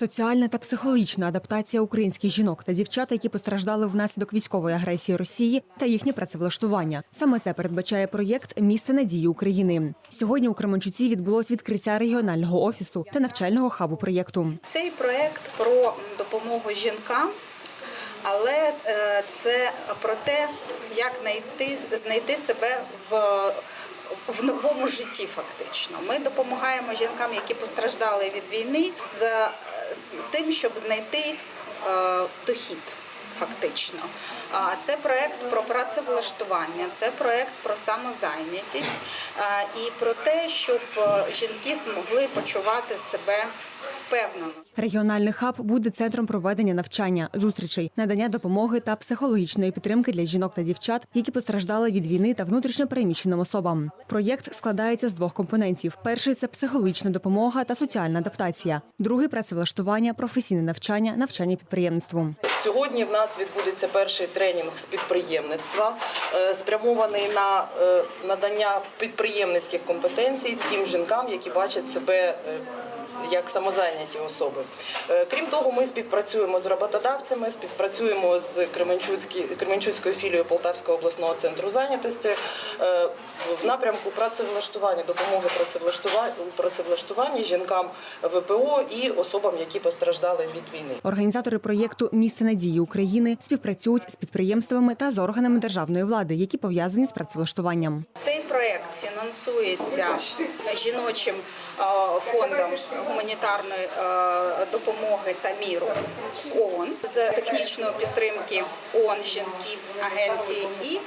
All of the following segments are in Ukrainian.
Соціальна та психологічна адаптація українських жінок та дівчат, які постраждали внаслідок військової агресії Росії та їхнє працевлаштування. Саме це передбачає проєкт Місце надії України. Сьогодні у Кременчуці відбулось відкриття регіонального офісу та навчального хабу проєкту. Цей проект про допомогу жінкам, але е, це про те, як знайти, знайти себе в, в новому житті. Фактично, ми допомагаємо жінкам, які постраждали від війни, з е, тим, щоб знайти е, дохід. Фактично, А, це проект про працевлаштування, це проект про самозайнятість і про те, щоб е, жінки змогли почувати себе впевнено. Регіональний хаб буде центром проведення навчання, зустрічей, надання допомоги та психологічної підтримки для жінок та дівчат, які постраждали від війни та внутрішньо переміщеним особам. Проєкт складається з двох компонентів: перший це психологічна допомога та соціальна адаптація, другий працевлаштування, професійне навчання, навчання підприємництву. Сьогодні в нас відбудеться перший тренінг з підприємництва, е, спрямований на е, надання підприємницьких компетенцій тим жінкам, які бачать себе. Як самозайняті особи, Е, крім того, ми співпрацюємо з роботодавцями, співпрацюємо з Кременчуцькі- Кременчуцькою філією Полтавського обласного центру зайнятості е, в напрямку працевлаштування, допомоги працевлаштування у працевлаштуванні жінкам ВПО і особам, які постраждали від війни. Організатори проєкту Місце надії України співпрацюють з підприємствами та з органами державної влади, які пов'язані з працевлаштуванням. Цей проект фінансується жіночим фондом гуманітарної е, допомоги та міру. ООН з технічної підтримки ООН жінки агенції і е,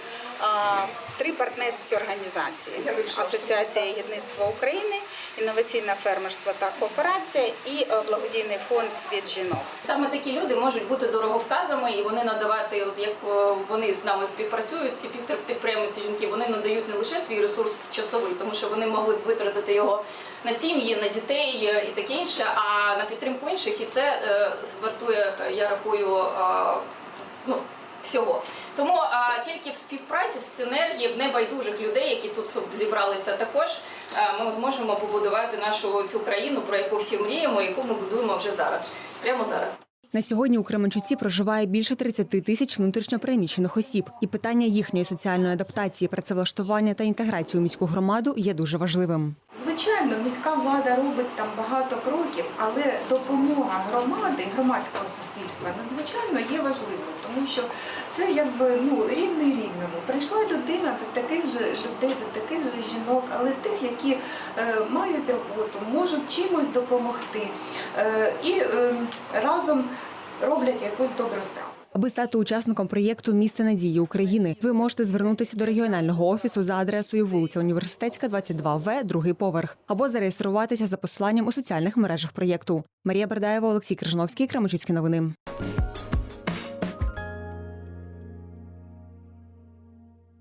три партнерські організації: Асоціація єдництва України, інноваційне фермерство та кооперація і е, благодійний фонд Світ жінок. Саме такі люди можуть бути дороговказами, і вони надавати, от як вони з нами співпрацюють, ці підприємці жінки, вони надають не лише свій ресурс часовий, тому що вони могли б витратити його на сім'ї, на дітей е, і таке інше, а на підтримку інших, і це е, вартує, я рахую, е, ну, всього. Тому а, тільки в співпраці, в синергії, в небайдужих людей, які тут зібралися також, е, ми зможемо побудувати нашу цю країну, про яку всі мріємо, яку ми будуємо вже зараз, прямо зараз. На сьогодні у Кременчуці проживає більше 30 тисяч внутрішньо переміщених осіб, і питання їхньої соціальної адаптації, працевлаштування та інтеграції у міську громаду є дуже важливим. Звичайно, міська влада робить там багато кроків, але допомога громади, громадського суспільства надзвичайно є важливою, тому що це якби ну рівний рівному. Прийшла людина до таких же людей, до таких же жінок, але тих, які е, мають роботу, можуть чимось допомогти е, і е, разом роблять якусь добру справу. Аби стати учасником проєкту Місце надії України, ви можете звернутися до регіонального офісу за адресою вулиця Університетська, 22В, другий поверх, або зареєструватися за посиланням у соціальних мережах проєкту. Марія Бердаєва, Олексій Крижановський, Кременчуцькі новини.